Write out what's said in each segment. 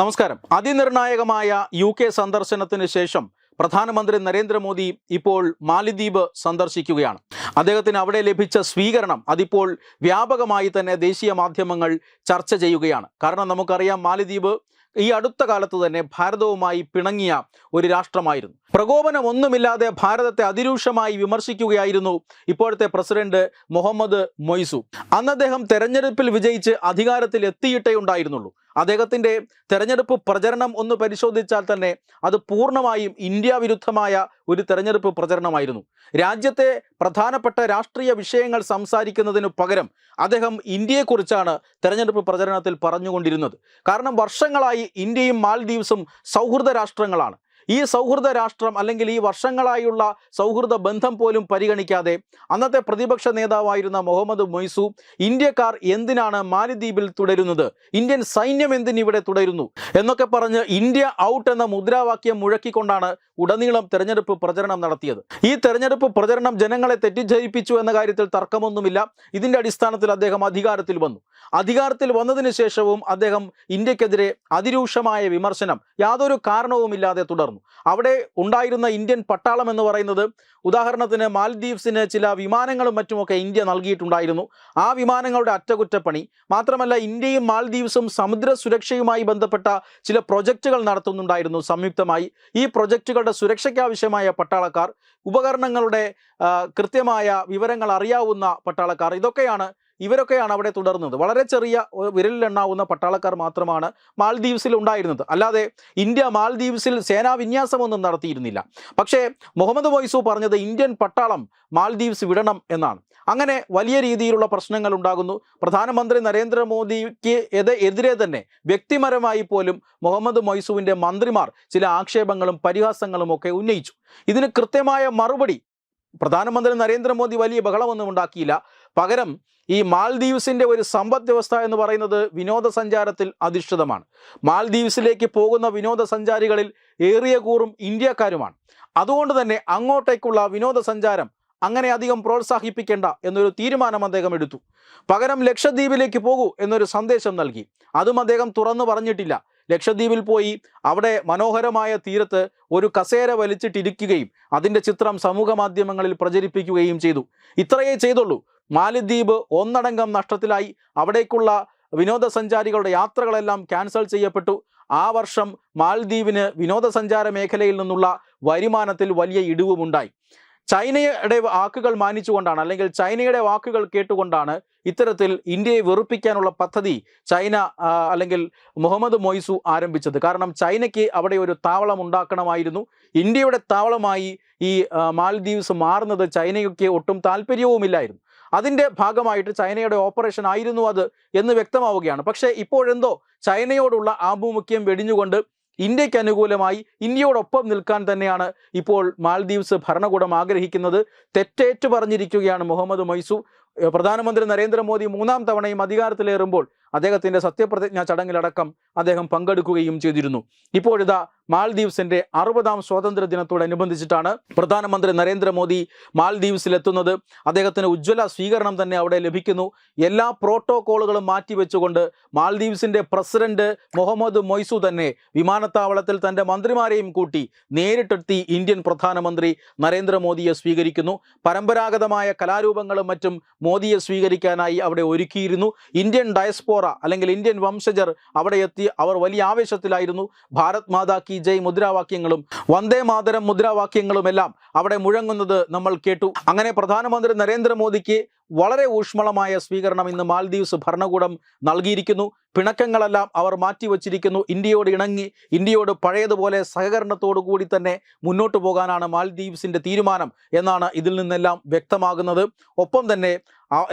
നമസ്കാരം. അതിനിർണായകമായ U K സന്ദർശനത്തിന് ശേഷം പ്രധാനമന്ത്രി നരേന്ദ്രമോദി ഇപ്പോൾ മാലിദ്വീപ് സന്ദർശിക്കുകയാണ്. അദ്ദേഹത്തിന് അവിടെ ലഭിച്ച സ്വീകരണം അതിപ്പോൾ വ്യാപകമായി തന്നെ ദേശീയ മാധ്യമങ്ങൾ ചർച്ച ചെയ്യുകയാണ്. കാരണം നമുക്കറിയാം മാലിദ്വീപ് ഈ അടുത്ത കാലത്ത് തന്നെ ഭാരതവുമായി പിണങ്ങിയ ഒരു രാഷ്ട്രമായിരുന്നു. പ്രകോപനം ഒന്നുമില്ലാതെ ഭാരതത്തെ അതിരൂക്ഷമായി വിമർശിക്കുകയായിരുന്നു ഇപ്പോഴത്തെ പ്രസിഡന്റ് മുഹമ്മദ് മൊയ്സു. അന്ന് അദ്ദേഹം തെരഞ്ഞെടുപ്പിൽ വിജയിച്ച് അധികാരത്തിൽ എത്തിയിട്ടേ ഉണ്ടായിരുന്നുള്ളൂ. അദ്ദേഹത്തിന്റെ തെരഞ്ഞെടുപ്പ് പ്രചരണം ഒന്ന് പരിശോധിച്ചാൽ തന്നെ അത് പൂർണമായും ഇന്ത്യ വിരുദ്ധമായ ഒരു തെരഞ്ഞെടുപ്പ് പ്രചരണമായിരുന്നു. രാജ്യത്തെ പ്രധാനപ്പെട്ട രാഷ്ട്രീയ വിഷയങ്ങൾ സംസാരിക്കുന്നതിനു പകരം അദ്ദേഹം ഇന്ത്യയെക്കുറിച്ചാണ് തെരഞ്ഞെടുപ്പ് പ്രചരണത്തിൽ പറഞ്ഞുകൊണ്ടിരുന്നത്. കാരണം വർഷങ്ങളായി ഇന്ത്യയും മാൽദ്വീപ്സും സൗഹൃദ രാഷ്ട്രങ്ങളാണ്. ഈ സൗഹൃദ രാഷ്ട്രം അല്ലെങ്കിൽ ഈ വർഷങ്ങളായുള്ള സൗഹൃദ ബന്ധം പോലും പരിഗണിക്കാതെ അന്നത്തെ പ്രതിപക്ഷ നേതാവായിരുന്ന മുഹമ്മദ് മൊയ്സു ഇന്ത്യക്കാർ എന്തിനാണ് മാലിദ്വീപിൽ തുടരുന്നത്? ഇന്ത്യൻ സൈന്യം എന്തിനിവിടെ തുടരുന്നു? എന്നൊക്കെ പറഞ്ഞ് ഇന്ത്യ ഔട്ട് എന്ന മുദ്രാവാക്യം മുഴക്കിക്കൊണ്ടാണ് ഉടനീളം തെരഞ്ഞെടുപ്പ് പ്രചരണം നടത്തിയത്. ഈ തെരഞ്ഞെടുപ്പ് പ്രചരണം ജനങ്ങളെ തെറ്റിദ്ധരിപ്പിച്ചു എന്ന കാര്യത്തിൽ തർക്കമൊന്നുമില്ല. ഇതിന്റെ അടിസ്ഥാനത്തിൽ അദ്ദേഹം അധികാരത്തിൽ വന്നു. അധികാരത്തിൽ വന്നതിന് ശേഷവും അദ്ദേഹം ഇന്ത്യക്കെതിരെ അതിരൂക്ഷമായ വിമർശനം യാതൊരു കാരണവുമില്ലാതെ തുടർന്നു. അവിടെ ഉണ്ടായിരുന്ന ഇന്ത്യൻ പട്ടാളം എന്ന് പറയുന്നത് ഉദാഹരണത്തിന് മാൽദ്വീപ്സിന് ചില വിമാനങ്ങളും മറ്റുമൊക്കെ ഇന്ത്യ നൽകിയിട്ടുണ്ടായിരുന്നു. ആ വിമാനങ്ങളുടെ അറ്റകുറ്റപ്പണി മാത്രമല്ല ഇന്ത്യയും മാൽദ്വീപ്സും സമുദ്ര സുരക്ഷയുമായി ബന്ധപ്പെട്ട ചില പ്രൊജക്റ്റുകൾ നടത്തുന്നുണ്ടായിരുന്നു സംയുക്തമായി. ഈ പ്രൊജക്റ്റുകളുടെ സുരക്ഷയ്ക്കാവശ്യമായ പട്ടാളക്കാർ ഉപകരണങ്ങളുടെ കൃത്യമായ വിവരങ്ങൾ അറിയാവുന്ന പട്ടാളക്കാർ ഇതൊക്കെയാണ് ഇവരൊക്കെയാണ് അവിടെ തുടർന്നത്. വളരെ ചെറിയ വിരലിലെണ്ണാവുന്ന പട്ടാളക്കാർ മാത്രമാണ് മാൽദ്വീപ്സിൽ ഉണ്ടായിരുന്നത്. അല്ലാതെ ഇന്ത്യ മാൽദ്വീപ്സിൽ സേനാ വിന്യാസമൊന്നും നടത്തിയിരുന്നില്ല. പക്ഷേ മുഹമ്മദ് മൊയ്സു പറഞ്ഞത് ഇന്ത്യൻ പട്ടാളം മാൽദ്വീപ്സ് വിടണം എന്നാണ്. അങ്ങനെ വലിയ രീതിയിലുള്ള പ്രശ്നങ്ങൾ ഉണ്ടാകുന്നു. പ്രധാനമന്ത്രി നരേന്ദ്രമോദിക്ക് എത് എതിരെ തന്നെ വ്യക്തിപരമായി പോലും മുഹമ്മദ് മൊയ്സുവിന്റെ മന്ത്രിമാർ ചില ആക്ഷേപങ്ങളും പരിഹാസങ്ങളും ഒക്കെ ഉന്നയിച്ചു. ഇതിന് കൃത്യമായ മറുപടി പ്രധാനമന്ത്രി നരേന്ദ്രമോദി വലിയ ബഹളമൊന്നും ഉണ്ടാക്കിയില്ല. പകരം ഈ മാൽദീവ്സിന്റെ ഒരു സമ്പദ് വ്യവസ്ഥ എന്ന് പറയുന്നത് വിനോദസഞ്ചാരത്തിൽ അധിഷ്ഠിതമാണ്. മാൽദീവ്സിലേക്ക് പോകുന്ന വിനോദസഞ്ചാരികളിൽ ഏറിയ കൂറും ഇന്ത്യക്കാരുമാണ്. അതുകൊണ്ട് തന്നെ അങ്ങോട്ടേക്കുള്ള വിനോദസഞ്ചാരം അങ്ങനെ അധികം പ്രോത്സാഹിപ്പിക്കേണ്ട എന്നൊരു തീരുമാനം അദ്ദേഹം എടുത്തു. പകരം ലക്ഷദ്വീപിലേക്ക് പോകൂ എന്നൊരു സന്ദേശം നൽകി. അതും അദ്ദേഹം തുറന്നു പറഞ്ഞിട്ടില്ല. ലക്ഷദ്വീപിൽ പോയി അവിടെ മനോഹരമായ തീരത്ത് ഒരു കസേര വലിച്ചിട്ടിരിക്കുകയും അതിന്റെ ചിത്രം സമൂഹ മാധ്യമങ്ങളിൽ പ്രചരിപ്പിക്കുകയും ചെയ്തു. ഇത്രയേ ചെയ്തുള്ളൂ. മാലിദ്വീപ് ഒന്നടങ്കം നഷ്ടത്തിലായി. അവിടേക്കുള്ള വിനോദസഞ്ചാരികളുടെ യാത്രകളെല്ലാം ക്യാൻസൽ ചെയ്യപ്പെട്ടു. ആ വർഷം മാൽദ്വീപിന് വിനോദസഞ്ചാര മേഖലയിൽ നിന്നുള്ള വരുമാനത്തിൽ വലിയ ഇടിവുമുണ്ടായി. ചൈനയുടെ വാക്കുകൾ മാനിച്ചുകൊണ്ടാണ് അല്ലെങ്കിൽ ചൈനയുടെ വാക്കുകൾ കേട്ടുകൊണ്ടാണ് ഇത്തരത്തിൽ ഇന്ത്യയെ വെറുപ്പിക്കാനുള്ള പദ്ധതി ചൈന അല്ലെങ്കിൽ മുഹമ്മദ് മൊയ്സു ആരംഭിച്ചത്. കാരണം ചൈനയ്ക്ക് അവിടെ ഒരു താവളം ഉണ്ടാക്കണമായിരുന്നു. ഇന്ത്യയുടെ താവളമായി ഈ മാൽദ്വീപ്സ് മാറുന്നത് ചൈനയ്ക്ക് ഒട്ടും താല്പര്യവുമില്ലായിരുന്നു. അതിന്റെ ഭാഗമായിട്ട് ചൈനയുടെ ഓപ്പറേഷൻ ആയിരുന്നു അത് എന്ന് വ്യക്തമാവുകയാണ്. പക്ഷേ ഇപ്പോഴെന്തോ ചൈനയോടുള്ള ആഭിമുഖ്യം വെടിഞ്ഞുകൊണ്ട് ഇന്ത്യയ്ക്ക് അനുകൂലമായി ഇന്ത്യയോടൊപ്പം നിൽക്കാൻ തന്നെയാണ് ഇപ്പോൾ മാൽദീവ്സ് ഭരണകൂടം ആഗ്രഹിക്കുന്നത്. തെറ്റേറ്റു പറഞ്ഞിരിക്കുകയാണ് മുഹമ്മദ് മൈസു പ്രധാനമന്ത്രി നരേന്ദ്രമോദി മൂന്നാം തവണയും അധികാരത്തിലേറുമ്പോൾ അദ്ദേഹത്തിന്റെ സത്യപ്രതിജ്ഞാ ചടങ്ങിലടക്കം അദ്ദേഹം പങ്കെടുക്കുകയും ചെയ്തിരുന്നു. ഇപ്പോഴിതാ മാൽദീവ്സിന്റെ അറുപതാം സ്വാതന്ത്ര്യ ദിനത്തോടനുബന്ധിച്ചിട്ടാണ് പ്രധാനമന്ത്രി നരേന്ദ്രമോദി മാൽദീവ്സിലെത്തുന്നത്. അദ്ദേഹത്തിന് ഉജ്ജ്വല സ്വീകരണം തന്നെ അവിടെ ലഭിക്കുന്നു. എല്ലാ പ്രോട്ടോകോളുകളും മാറ്റിവെച്ചുകൊണ്ട് മാൽദീവ്സിന്റെ പ്രസിഡന്റ് മുഹമ്മദ് മൊയ്സു തന്നെ വിമാനത്താവളത്തിൽ തന്റെ മന്ത്രിമാരെയും കൂട്ടി നേരിട്ടെത്തി ഇന്ത്യൻ പ്രധാനമന്ത്രി നരേന്ദ്രമോദിയെ സ്വീകരിക്കുന്നു. പരമ്പരാഗതമായ കലാരൂപങ്ങളും മറ്റും മോദിയെ സ്വീകരിക്കാനായി അവിടെ ഒരുക്കിയിരുന്നു. ഇന്ത്യൻ ഡയസ്പോറ അല്ലെങ്കിൽ ഇന്ത്യൻ വംശജർ അവിടെ എത്തി അവർ വലിയ ആവേശത്തിലായിരുന്നു. ഭാരത് മാതാ കി ജയ് മുദ്രാവാക്യങ്ങളും വന്ദേ മാതരം മുദ്രാവാക്യങ്ങളുമെല്ലാം അവിടെ മുഴങ്ങുന്നത് നമ്മൾ കേട്ടു. അങ്ങനെ പ്രധാനമന്ത്രി നരേന്ദ്രമോദിക്ക് വളരെ ഊഷ്മളമായ സ്വീകരണം ഇന്ന് മാൽദീവ്സ് ഭരണകൂടം നൽകിയിരിക്കുന്നു. പിണക്കങ്ങളെല്ലാം അവർ മാറ്റിവച്ചിരിക്കുന്നു. ഇന്ത്യയോട് ഇണങ്ങി ഇന്ത്യയോട് പഴയതുപോലെ സഹകരണത്തോടു കൂടി തന്നെ മുന്നോട്ട് പോകാനാണ് മാൽദീവ്സിന്റെ തീരുമാനം എന്നാണ് ഇതിൽ നിന്നെല്ലാം വ്യക്തമാകുന്നത്. ഒപ്പം തന്നെ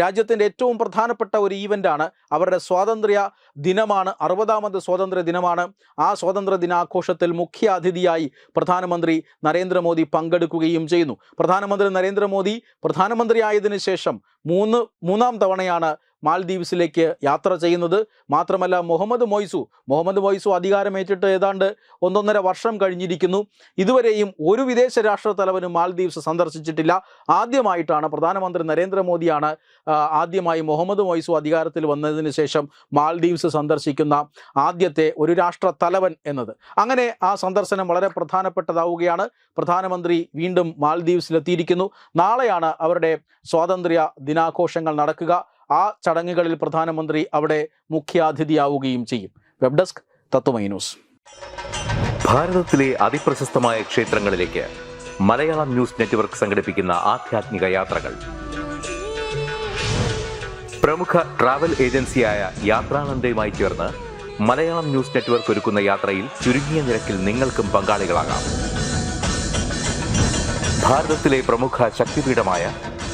രാജ്യത്തിന്റെ ഏറ്റവും പ്രധാനപ്പെട്ട ഒരു ഈവന്റാണ് അവരുടെ സ്വാതന്ത്ര്യ ദിനമാണ്. അറുപതാമത് സ്വാതന്ത്ര്യ ദിനമാണ്. ആ സ്വാതന്ത്ര്യ ദിനാഘോഷത്തിൽ മുഖ്യ അതിഥിയായി പ്രധാനമന്ത്രി നരേന്ദ്രമോദി പങ്കെടുക്കുകയും ചെയ്യുന്നു. പ്രധാനമന്ത്രി നരേന്ദ്രമോദി പ്രധാനമന്ത്രിയായതിനു ശേഷം മൂന്ന് മൂന്നാം തവണയാണ് മാൽദീവ്സിലേക്ക് യാത്ര ചെയ്യുന്നത്. മാത്രമല്ല മുഹമ്മദ് മൊയ്സു മുഹമ്മദ് മൊയ്സു അധികാരമേറ്റിട്ട് ഏതാണ്ട് ഒന്നൊന്നര വർഷം കഴിഞ്ഞിരിക്കുന്നു. ഇതുവരെയും ഒരു വിദേശ രാഷ്ട്ര തലവനും മാൽദ്വീപ്സ് സന്ദർശിച്ചിട്ടില്ല. ആദ്യമായിട്ടാണ് പ്രധാനമന്ത്രി നരേന്ദ്രമോദിയാണ് ആദ്യമായി മുഹമ്മദ് മൊയ്സു അധികാരത്തിൽ വന്നതിന് ശേഷം മാൽദ്വീപ്സ് സന്ദർശിക്കുന്ന ആദ്യത്തെ ഒരു രാഷ്ട്ര തലവൻ എന്നത്. അങ്ങനെ ആ സന്ദർശനം വളരെ പ്രധാനപ്പെട്ടതാവുകയാണ്. പ്രധാനമന്ത്രി വീണ്ടും മാൽദ്വീപ്സിലെത്തിയിരിക്കുന്നു. നാളെയാണ് അവരുടെ സ്വാതന്ത്ര്യ ദിനാഘോഷങ്ങൾ നടക്കുക. ആ ചടങ്ങുകളിൽ പ്രധാനമന്ത്രി അവിടെ മുഖ്യാതിഥിയാവുകയും ചെയ്യും. Web desk Tatwamayi news. ഭാരതത്തിലെ അതിപ്രശസ്തമായ ക്ഷേത്രങ്ങളിലേക്ക് മലയാളം ന്യൂസ് നെറ്റ്വർക്ക് സംഘടിപ്പിക്കുന്ന ആധ്യാത്മിക യാത്രകൾ. പ്രമുഖ ട്രാവൽ ഏജൻസിയായ യാത്രാനന്ദയുമായി ചേർന്ന് മലയാളം ന്യൂസ് നെറ്റ്വർക്ക് ഒരുക്കുന്ന യാത്രയിൽ ചുരുങ്ങിയ നിരക്കിൽ നിങ്ങൾക്കും പങ്കാളികളാകാം. ഭാരതത്തിലെ പ്രമുഖ ശക്തിപീഠമായ